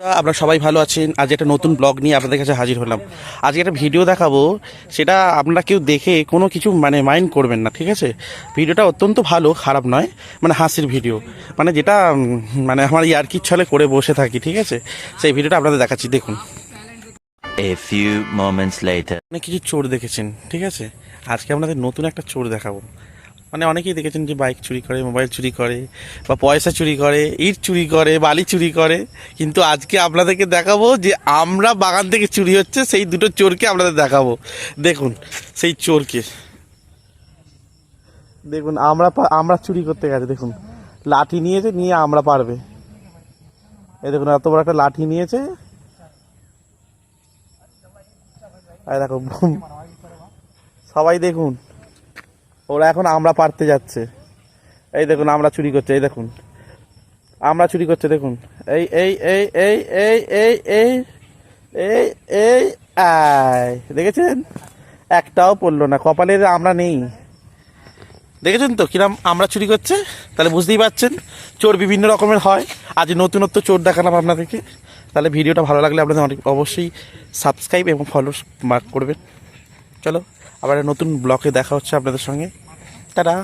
আপনারা সবাই ভালো আছেন আজ একটা নতুন ব্লগ নিয়ে আপনাদের কাছে হাজির হলাম। আজকে একটা ভিডিও দেখাবো সেটা আপনারা কেউ দেখে কোনো কিছু মানে মাইন্ড করবেন না ঠিক আছে? ভিডিওটা অত্যন্ত ভালো খারাপ নয় মানে হাসির ভিডিও মানে যেটা মানে আমার ইয়ার্কির ছলে করে বসে থাকি ঠিক আছে? সেই ভিডিওটা আপনাদের দেখাচ্ছি দেখুন। A few moments later. অনেক কিছু চোর দেখেছেন ঠিক আছে? আজকে আপনাদের নতুন একটা চোর দেখাবো। মানে অনেকেই দেখেছেন যে বাইক চুরি করে মোবাইল চুরি করে, বা পয়সা চুরি করে, ইট চুরি করে, বালি চুরি করে। কিন্তু আজকে আপনাদেরকে দেখাবো যে আমরা বাগান থেকে চুরি হচ্ছে, সেই দুটো চোরকে আপনাদের দেখাবো। দেখুন, সেই চোরকে। দেখুন, আমরা আমরা চুরি করতে গেছে, দেখুন। লাঠি নিয়েছে, নিয়ে আমরা পারবে। এই দেখুন, এত বড় একটা লাঠি নিয়েছে। দেখো, সবাই দেখুন। ওরা এখন আমরা পারতে যাচ্ছে। এই দেখুন, আমরা চুরি করছে, এই দেখুন। আমরা চুরি করছে, দেখুন। এই এই এই এই এই এই এই এই এই, আয়, দেখেছেন? একটাও পড়ল না, কপালের আমরা নেই। দেখেছেন তো কিরাম আমরা চুরি করছে? তাহলে বুঝতেই পারছেন, চোর বিভিন্ন রকমের হয়। আজ নতুনত্ব চোর দেখালাম আপনাদেরকে। তাহলে ভিডিওটা ভালো লাগলে আপনাদের অনেক অবশ্যই সাবস্ক্রাইব এবং ফলো মার্ক করবেন। চলো আবার নতুন ব্লকে দেখা হচ্ছে আপনাদের সঙ্গে। টাটা!